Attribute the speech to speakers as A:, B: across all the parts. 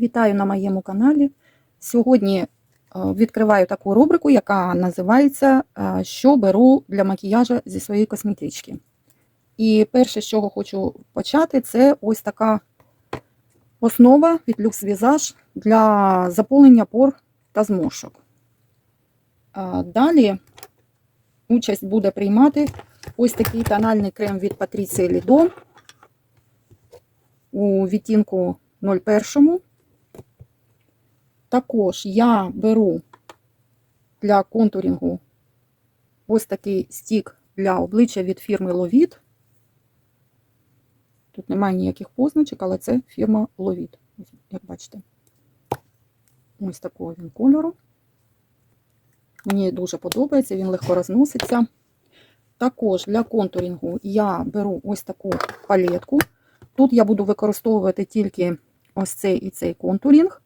A: Вітаю на моєму каналі. Сьогодні е, відкриваю таку рубрику, яка називається е, Що беру для макіяжу зі своєї косметички. І перше, з чого хочу почати, це ось така основа від Lux Visage для заповнення пор та зморшок. Е, Далі участь буде приймати ось такий тональний крем від Patricia Lido у відтінку 01. Також я беру для контурінгу ось такий стік для обличчя від фірми Lovit. Тут немає ніяких позначок, але це фірма Lovit, як бачите. Ось такого він кольору. Мені дуже подобається, він легко розноситься. Також для контурінгу я беру ось таку палетку. Тут я буду використовувати тільки ось цей і цей контурінг.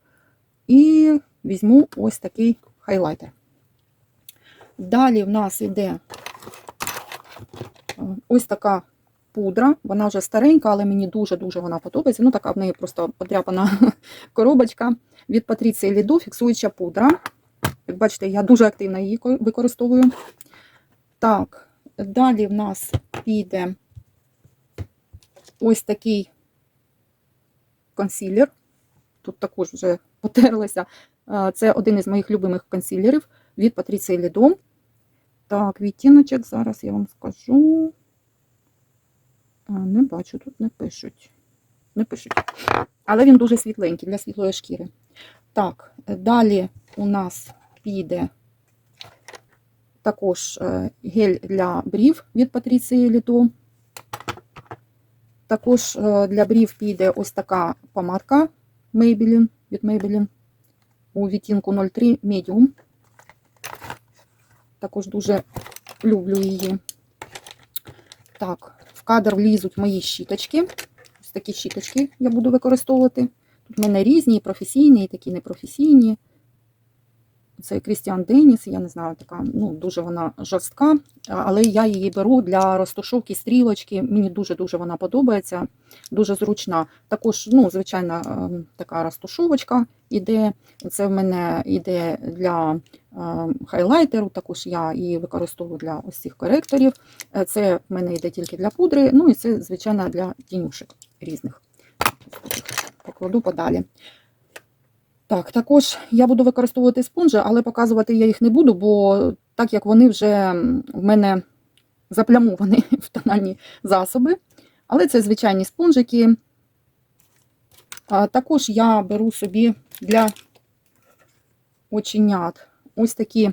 A: І візьму ось такий хайлайтер. Далі в нас йде е, ось така пудра. Вона вже старенька, але мені дуже-дуже вона подобається. Ну, така в неї просто подряпана коробочка від Patricia Lido, фіксуюча пудра. Як бачите, я дуже активно її використовую. Так, далі в нас піде ось такий консилер. Тут також вже потерлися. Це один із моїх любимих консилерів від Patricia Lido. Так, відтіночок, зараз я вам скажу. Не бачу, тут не пишуть. Не пишуть. Але він дуже світленький для світлої шкіри. Так, далі у нас піде також е, гель для брів від Patricia Lido. Також е, для брів піде ось така помадка Maybelline від Maybelline у відтінку 03 Medium. Також дуже люблю її. Так, в кадр влізуть мої щіточки. Ось такі щіточки я буду використовувати. Тут в мене різні, професійні, і такі непрофесійні. Це Крістіан Деніс, я не знаю, така, ну, дуже вона жорстка, але я її беру для розташовки стрілочки. Мені дуже-дуже вона подобається, дуже зручна. Також, ну, звичайна ем, така розташовочка іде. Це в мене йде для ем, хайлайтеру, також я її використовую для ось цих коректорів. Е, Це в мене йде тільки для пудри, ну і це, звичайно, для тінюшек різних. Покладу подалі. Так, також я буду використовувати спонжі, але показувати я їх не буду, бо так як вони вже в мене заплямовані в тональні засоби. Але це звичайні спонжики. Також я беру собі для оченят ось такі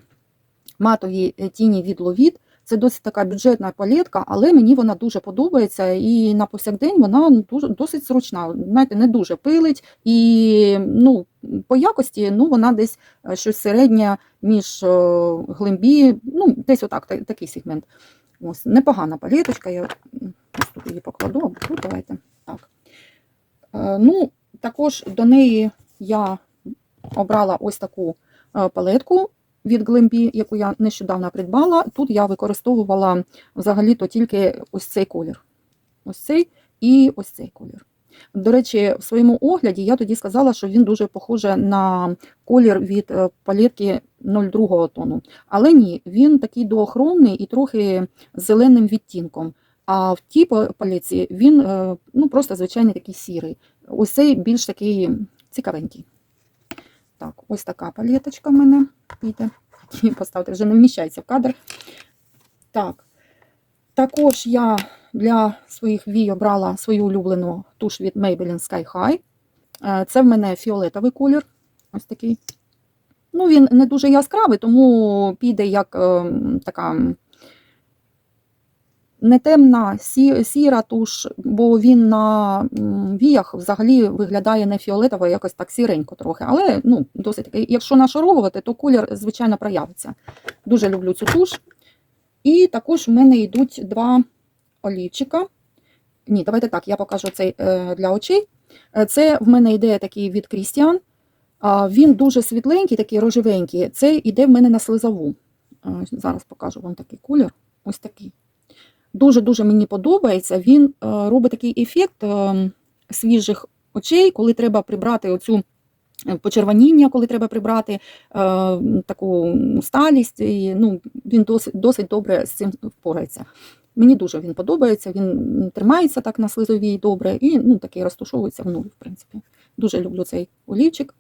A: матові тіні від Ловіт. Це досить така бюджетна палетка, але мені вона дуже подобається. І на повсякдень вона дуже, досить зручна. Знаєте, не дуже пилить. І ну, по якості ну, вона десь е, щось середнє між е, глимбі, ну, десь отак, та- такий сегмент. Ось, непогана палеточка. Я ось тут її покладу, тут давайте. Так. Е, Ну, також до неї я обрала ось таку палетку від Глембі, яку я нещодавно придбала. Тут я використовувала взагалі-то тільки ось цей колір. Ось цей і ось цей колір. До речі, в своєму огляді я тоді сказала, що він дуже похожий на колір від е, палетки 02 тону. Але ні, він такий доохронний і трохи з зеленим відтінком. А в тій па- палетці він е, ну, просто звичайний такий сірий. Ось цей більш такий цікавенький. Так, ось така палеточка в мене піде. Її Поставити вже не вміщається в кадр. Так. Також я для своїх вій обрала свою улюблену туш від Maybelline Sky High. Е, Це в мене фіолетовий колір. Ось такий. Ну, він не дуже яскравий, тому піде як ем, така не темна, сі- сіра туш, бо він на віях взагалі виглядає не фіолетово, якось так сіренько трохи. Але ну, досить. Якщо нашаровувати, то колір, звичайно, проявиться. Дуже люблю цю туш. І також в мене йдуть два олівчика. Ні, давайте так, я покажу цей е, для очей. Е, Це в мене йде такий від Крістіан. Він дуже світленький, такий рожевенький. Це йде в мене на слизову. Зараз покажу вам такий колір. Ось такий. Дуже-дуже мені подобається. Він е, робить такий ефект е, свіжих очей, коли треба прибрати оцю почервоніння, коли треба прибрати, е, таку сталість. І, ну, він досить, досить добре з цим впорається. Мені дуже він подобається, він тримається так на слизовій добре і ну, такий розташовується в нуль, в принципі. Дуже люблю цей олівчик.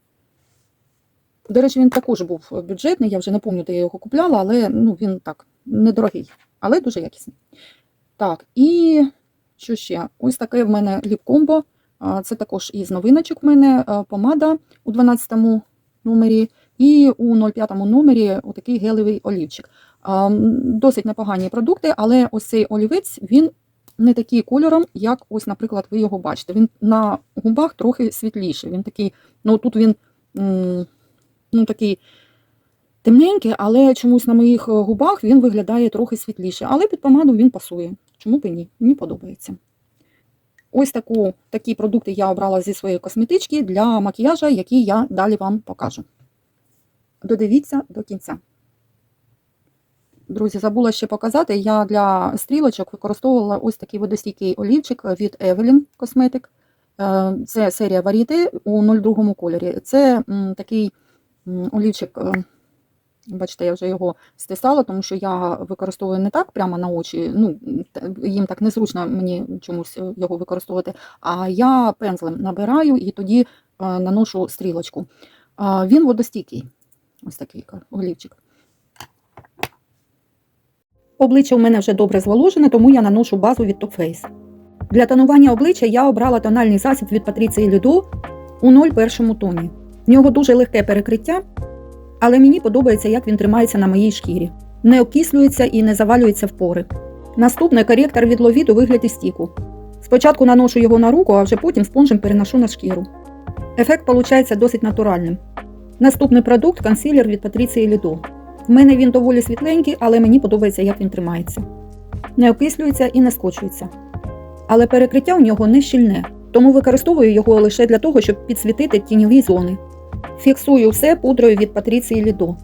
A: До речі, він також був бюджетний, я вже не пам'ятаю, де я його купляла, але ну, він так недорогий, але дуже якісний. Так, і що ще? Ось таке в мене ліп-комбо. Це також із новиночок в мене помада у 12 номері, і у 05 номері отакий гелевий олівчик. Досить непогані продукти, але ось цей олівець він не такий кольором, як ось, наприклад, ви його бачите. Він на губах трохи світліший. Він такий, ну тут він ну, такий темненький, але чомусь на моїх е, губах він виглядає трохи світліше. Але під помаду він пасує. Чому б ні? Мені подобається. Ось таку, такі продукти я обрала зі своєї косметички для макіяжа, який я далі вам покажу. Додивіться до кінця. Друзі, забула ще показати, я для стрілочок використовувала ось такий водостійкий олівчик від Evelyn Cosmetic. Е, Це серія Varieté у 02 кольорі. Це такий олівчик, е, бачите, я вже його стисала, тому що я використовую не так прямо на очі, ну, їм так незручно мені чомусь е, його використовувати, а я пензлем набираю і тоді е, наношу стрілочку. Він водостійкий, ось такий олівчик. Обличчя у мене вже добре зволожене, тому я наношу базу від Top Face. Для тонування обличчя я обрала тональний засіб від Патріції Люду у 01 тоні. В нього дуже легке перекриття, але мені подобається, як він тримається на моїй шкірі. Не окислюється і не завалюється в пори. Наступний коректор від Ловід у вигляді стіку. Спочатку наношу його на руку, а вже потім спонжем переношу на шкіру. Ефект виходить досить натуральним. Наступний продукт консилер від Патріції Лідо. В мене він доволі світленький, але мені подобається, як він тримається. Не окислюється і не скочується. Але перекриття у нього не щільне, тому використовую його лише для того, щоб підсвітити тіньові зони. Фіксую все пудрою від Патріції Лідо.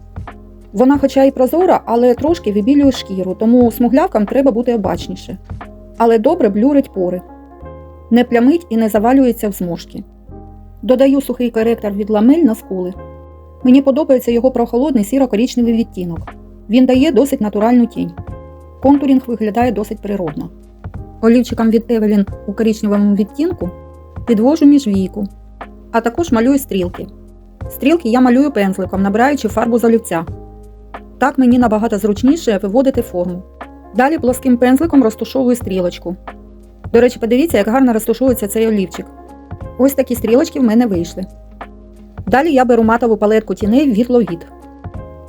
A: Вона, хоча й прозора, але трошки вибілює шкіру, тому смуглявкам треба бути обачніше. Але добре блюрить пори. Не плямить і не завалюється в зморшки. Додаю сухий коректор від ламель на скули. Мені подобається його прохолодний сіро-корічневий відтінок. Він дає досить натуральну тінь. Контурінг виглядає досить природно. Олівчиком від Evelyn у коричневому відтінку підвожу міжвійку, а також малюю стрілки. Стрілки я малюю пензликом, набираючи фарбу з олівця. Так мені набагато зручніше виводити форму. Далі плоским пензликом розташовую стрілочку. До речі, подивіться, як гарно розташовується цей олівчик. Ось такі стрілочки в мене вийшли. Далі я беру матову палетку тіней від Ловід.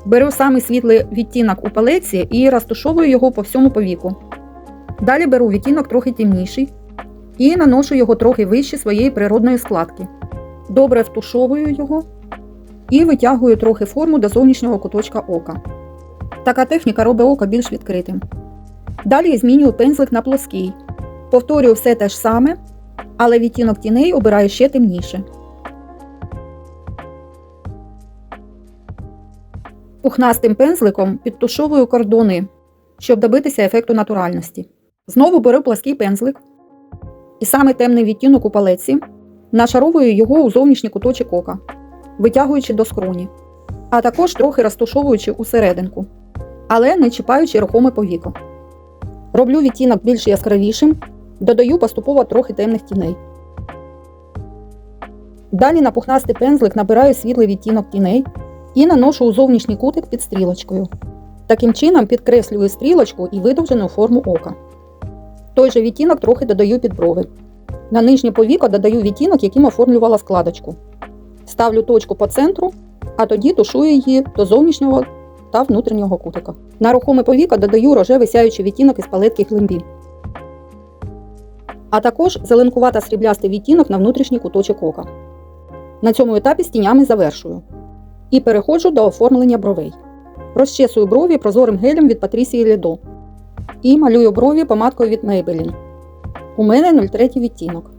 A: Беру самий світлий відтінок у палетці і розташовую його по всьому повіку. Далі беру відтінок трохи темніший і наношу його трохи вище своєї природної складки. Добре втушовую його і витягую трохи форму до зовнішнього куточка ока. Така техніка робить око більш відкритим. Далі змінюю пензлик на плоский. Повторюю все те ж саме, але відтінок тіней обираю ще темніше. Пухнастим пензликом підтушовую кордони, щоб добитися ефекту натуральності. Знову беру плаский пензлик і саме темний відтінок у палеці нашаровую його у зовнішній куточок ока, витягуючи до скроні, а також трохи розтушовуючи усерединку, але не чіпаючи рухоме повіко. Роблю відтінок більш яскравішим, додаю поступово трохи темних тіней. Далі на пухнастий пензлик набираю світлий відтінок тіней і наношу у зовнішній кутик під стрілочкою. Таким чином підкреслюю стрілочку і видовжену форму ока. Той же відтінок трохи додаю під брови. На нижнє повіко додаю відтінок, яким оформлювала складочку. Ставлю точку по центру, а тоді тушую її до зовнішнього та внутрішнього кутика. На рухоме повіко додаю рожевий сяючий відтінок із палетки глимбі. А також зеленкувата сріблястий відтінок на внутрішній куточок ока. На цьому етапі з тінями завершую. І переходжу до оформлення бровей. Розчесую брові прозорим гелем від Патрісії Ледо. І малюю брові помадкою від Maybelline. У мене 03 відтінок.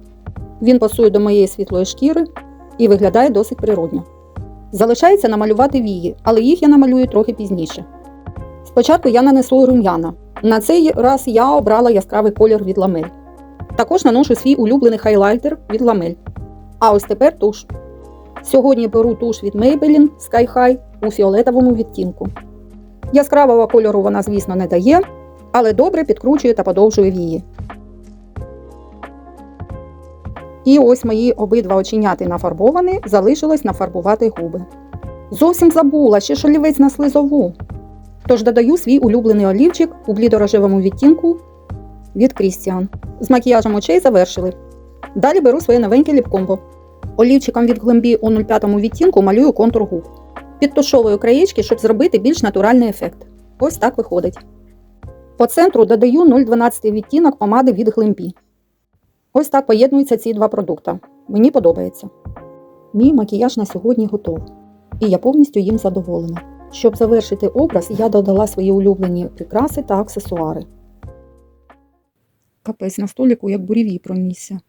A: Він пасує до моєї світлої шкіри і виглядає досить природньо. Залишається намалювати вії, але їх я намалюю трохи пізніше. Спочатку я нанесу рум'яна. На цей раз я обрала яскравий колір від ламель. Також наношу свій улюблений хайлайтер від ламель. А ось тепер туш. Сьогодні беру туш від Maybelline Sky High у фіолетовому відтінку. Яскравого кольору вона, звісно, не дає, але добре підкручує та подовжує вії. І ось мої обидва оченяти нафарбовані, залишилось нафарбувати губи. Зовсім забула, ще ж олівець на слизову. Тож додаю свій улюблений олівчик у блідорожевому відтінку від Christian. З макіяжем очей завершили. Далі беру своє новеньке ліпкомбо. Олівчиком від глембі у 05 відтінку малюю контур губ. Підтушовую краєчки, щоб зробити більш натуральний ефект. Ось так виходить. По центру додаю 0,12 відтінок помади від глембі. Ось так поєднуються ці два продукти. Мені подобається. Мій макіяж на сьогодні готов. І я повністю їм задоволена. Щоб завершити образ, я додала свої улюблені прикраси та аксесуари. Капець на століку, як буревій пронісся.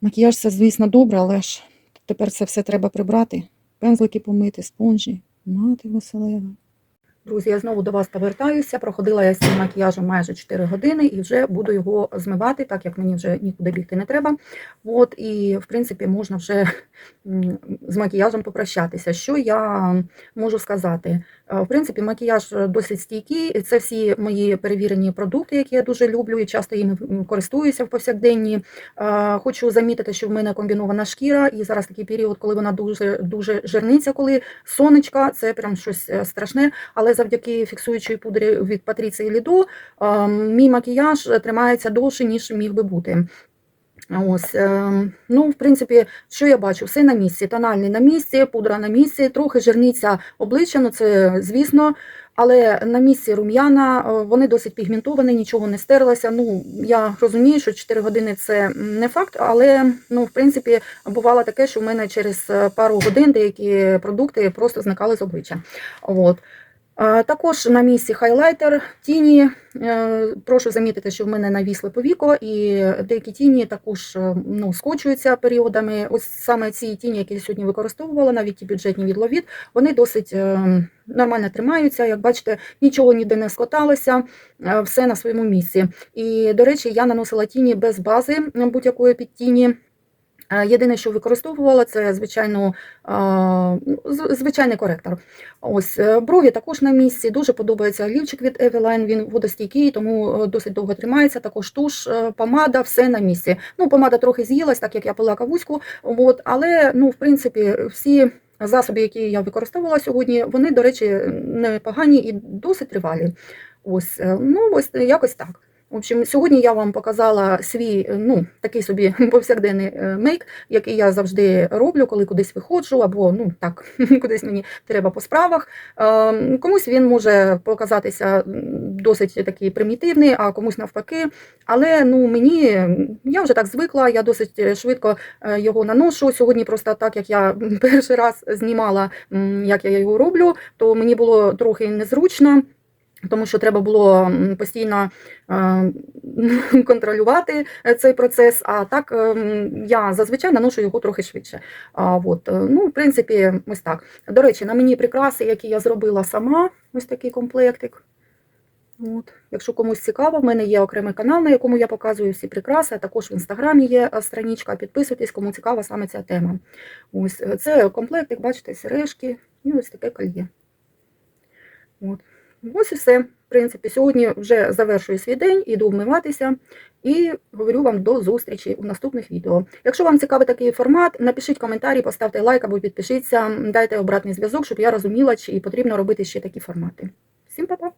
A: Макіяж це, звісно, добре, але ж тепер це все треба прибрати. Пензлики помити, спонжі. Мати веселева. Друзі, я знову до вас повертаюся. Проходила я з цим макіяжем майже 4 години і вже буду його змивати, так як мені вже нікуди бігти не треба. От, і, в принципі, можна вже з макіяжем попрощатися. Що я можу сказати? Е, В принципі, макіяж досить стійкий. Це всі мої перевірені продукти, які я дуже люблю і часто їм користуюся в повсякденні. Е, Хочу замітити, що в мене комбінована шкіра, і зараз такий період, коли вона дуже дуже жирниться, коли сонечка, це прям щось е, страшне. Але завдяки фіксуючій пудрі від Патріції Лідо е, мій макіяж тримається довше, ніж міг би бути. Ось, е, ну, в принципі, що я бачу? Все на місці. Тональний на місці, пудра на місці, трохи жирниця обличчя, ну це звісно. Але на місці рум'яна е, вони досить пігментовані, нічого не стерлося. Ну я розумію, що 4 години це не факт, але ну, в принципі, бувало таке, що в мене через е, пару годин деякі продукти просто зникали з обличчя. От. Також на місці хайлайтер, тіні. Е, Прошу замітити, що в мене навісли повіко, і деякі тіні також е, ну, скочуються періодами. Ось саме ці тіні, які я сьогодні використовувала, навіть ті бюджетні від Ловіт, вони досить е, нормально тримаються. Як бачите, нічого ніде не скоталося, все на своєму місці. І, до речі, я наносила тіні без бази будь-якої підтіні. Е, Єдине, що використовувала, це звичайно е, звичайний коректор. Ось е, брові також на місці. Дуже подобається олівчик від Eveline, Він водостійкий, тому досить довго тримається. Також туш, помада, все на місці. Ну, помада трохи з'їлась, так як я пила кавуську. От, але ну, в принципі, всі. Засоби, які я використовувала сьогодні, вони, до речі, непогані і досить тривалі. Ось, ну, ось якось так. В общем, сьогодні я вам показала свій е, ну, такий собі повсякденний е, мейк, який я завжди роблю, коли кудись виходжу, або ну так, кудись мені треба по справах. Е, Комусь він може показатися досить такий примітивний, а комусь навпаки. Але ну, мені я вже так звикла, я досить швидко його наношу. Сьогодні просто так як я перший раз знімала, як я його роблю, то мені було трохи незручно. Тому що треба було постійно е, контролювати е, цей процес. А так е, я зазвичай наношу його трохи швидше. А, от, ну, в принципі, ось так. До речі, на мені прикраси, які я зробила сама, ось такий комплектик. От. Якщо комусь цікаво, в мене є окремий канал, на якому я показую всі прикраси, а також в інстаграмі є страничка. Підписуйтесь, кому цікава саме ця тема. Ось це комплектик, бачите, сережки і ось таке кольє. От. Ось і все. В принципі, сьогодні вже завершую свій день, іду вмиватися і говорю вам до зустрічі у наступних відео. Якщо вам цікавий такий формат, напишіть коментарі, поставте лайк або підпишіться, дайте обратний зв'язок, щоб я розуміла, чи потрібно робити ще такі формати. Всім па-па!